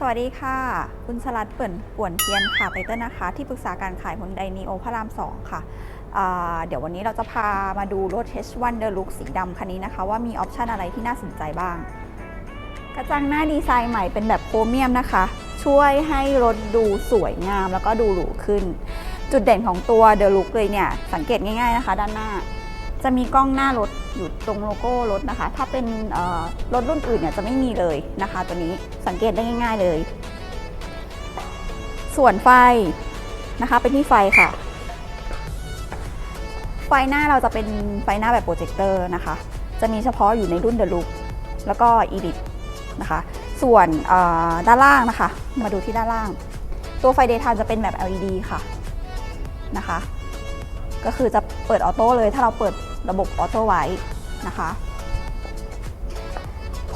สวัสดีค่ะ คุณสลัดเปิ่นป่วนเทียนค่ะไตเติ้ลนะคะ ที่ปรึกษาการขายฮุนไดนีโอพระราม 2 ค่ะ เดี๋ยววันนี้เราจะพามาดูรถ H1 Deluxe สีดำคันนี้นะคะ ว่ามีออปชันอะไรที่น่าสนใจบ้าง กระจังหน้าดีไซน์ใหม่เป็นแบบโครเมียมนะคะ ช่วยให้รถดูสวยงามแล้วก็ดูหรูขึ้น จุดเด่นของตัว Deluxe เลยเนี่ย สังเกตง่ายๆนะคะ ด้านหน้า จะมีกล้องหน้ารถอยู่ตรงโลโก้รถนะคะ ถ้าเป็นรถรุ่นอื่นเนี่ยจะไม่มีเลยนะคะ ตัวนี้สังเกตได้ง่าย ๆเลย ส่วนไฟนะคะเป็นที่ไฟค่ะ ไฟหน้าเราจะเป็นไฟหน้าแบบโปรเจคเตอร์นะคะ จะมีเฉพาะอยู่ในรุ่น The Look แล้วก็ e l i t นะคะ ส่วนด้านล่างนะคะ มาดูที่ด้านล่าง ตัวไฟ Daytime จะเป็นแบบ LED ค่ะนะคะ ก็คือจะเปิดออโต้เลยถ้าเราเปิด ระบบออโต้ไว้นะคะ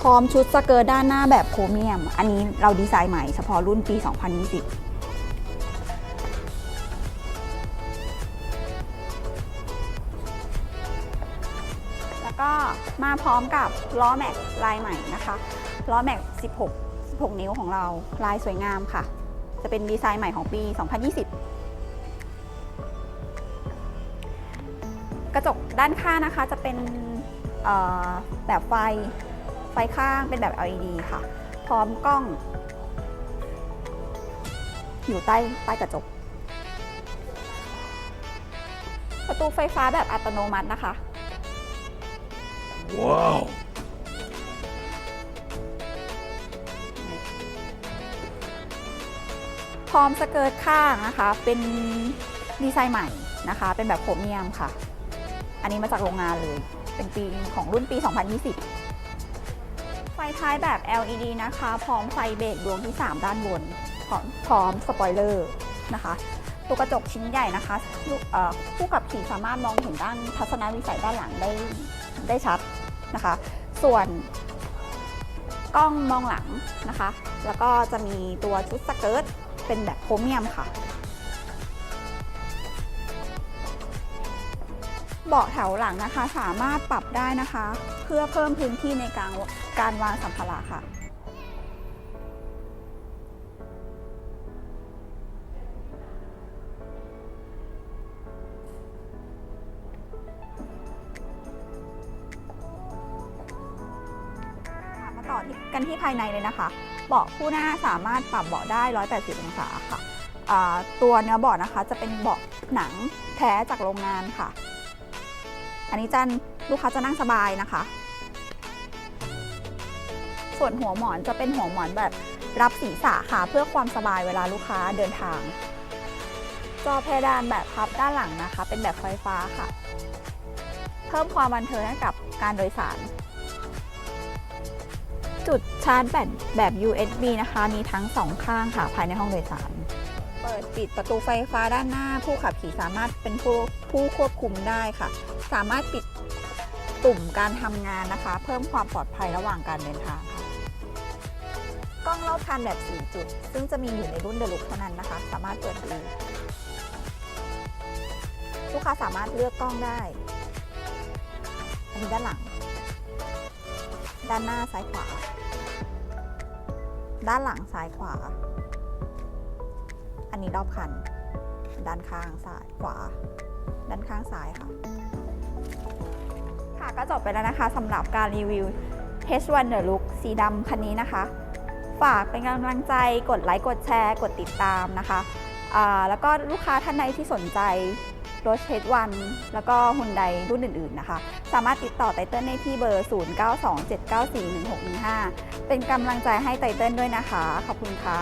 พร้อมชุดสเกิร์ตด้านหน้าแบบโครเมียม อันนี้เราดีไซน์ใหม่เฉพาะรุ่นปี 2020แล้วก็มาพร้อมกับล้อแม็กลายใหม่นะคะล้อแม็ก 16 16 นิ้วของเราลายสวยงามค่ะ จะเป็นดีไซน์ใหม่ของปี 2020 กระจกด้านข้างนะคะจะเป็นเอ่อแบบไฟไฟข้างเป็นแบบ LED ค่ะ พร้อมกล้อง อยู่ใต้ใต้กระจก ประตูไฟฟ้าแบบอัตโนมัตินะคะ Wow. พร้อมสเกิร์ตข้างนะคะ เป็นดีไซน์ใหม่นะคะ เป็นแบบโครเมียมค่ะ อันนี้มาจากโรงงานเลย เป็นปีของรุ่นปี 2020 ไฟท้ายแบบ LED นะคะ พร้อมไฟเบรกดวงที่ 3 ด้านบน พร้อมพร้อมสปอยเลอร์นะคะตัวกระจกชิ้นใหญ่นะคะลูกเอ่อผู้ขับขี่สามารถมองเห็นด้านทัศนวิสัยด้านหลังได้ได้ชัดนะคะ ส่วนกล้องมองหลังนะคะ แล้วก็จะมีตัวชุดสเกิร์ตเป็นแบบโครเมียมค่ะ เบาะแถวหลังนะคะ สามารถปรับได้นะคะ เพื่อเพิ่มพื้นที่ในการการวางสัมภาระค่ะมาต่อกันที่ภายในเลยนะคะ เบาะคู่หน้าสามารถปรับเบาะได้ 180 องศาค่ะ ตัวเนื้อเบาะนะคะจะเป็นเบาะหนังแท้จากโรงงานค่ะ อันนี้จันลูกค้าจะนั่งสบายนะคะ ส่วนหัวหมอนจะเป็นหัวหมอนแบบรับศีรษะค่ะเพื่อความสบายเวลาลูกค้าเดินทาง จอเพดานแบบพับด้านหลังนะคะ เป็นแบบไฟฟ้าค่ะ เพิ่มความบันเทิงให้กับการโดยสาร จุดชาร์จแบตแบบ USB นะคะ มีทั้งสองข้างค่ะภายในห้องโดยสาร เปิดปิดประตูไฟฟ้าด้านหน้า ผู้ขับขี่สามารถเป็นผู้ผู้ควบคุมได้ค่ะ สามารถปิดตุ่มการทำงานนะคะ เพิ่มความปลอดภัยระหว่างการเดินทางค่ะกล้องรอบคันแบบ 4 จุด ซึ่งจะมีอยู่ในรุ่นเดลุกเท่านั้นนะคะ สามารถเปิดดูลูกค้าสามารถเลือกกล้องได้ อันนี้ด้านหลัง ด้านหน้าซ้ายขวา ด้านหลังซ้ายขวา อันนี้รอบคัน ด้านข้างซ้ายขวา ด้านข้างซ้ายค่ะ ค่ะก็จบไปแล้วนะคะสำหรับการรีวิว H1 The Look สีดำคันนี้นะคะ ฝากเป็นกำลังใจกดไลค์กดแชร์ กดติดตามนะคะแล้วก็ลูกค้าท่านใดที่สนใจรถ H1 แล้วก็ฮุนไดรุ่นอื่น ๆ นะคะ สามารถติดต่อไตเติ้ลได้ที่เบอร์ 0927941615 เป็นกำลังใจให้ไตเติ้ลด้วยนะคะ ขอบคุณค่ะ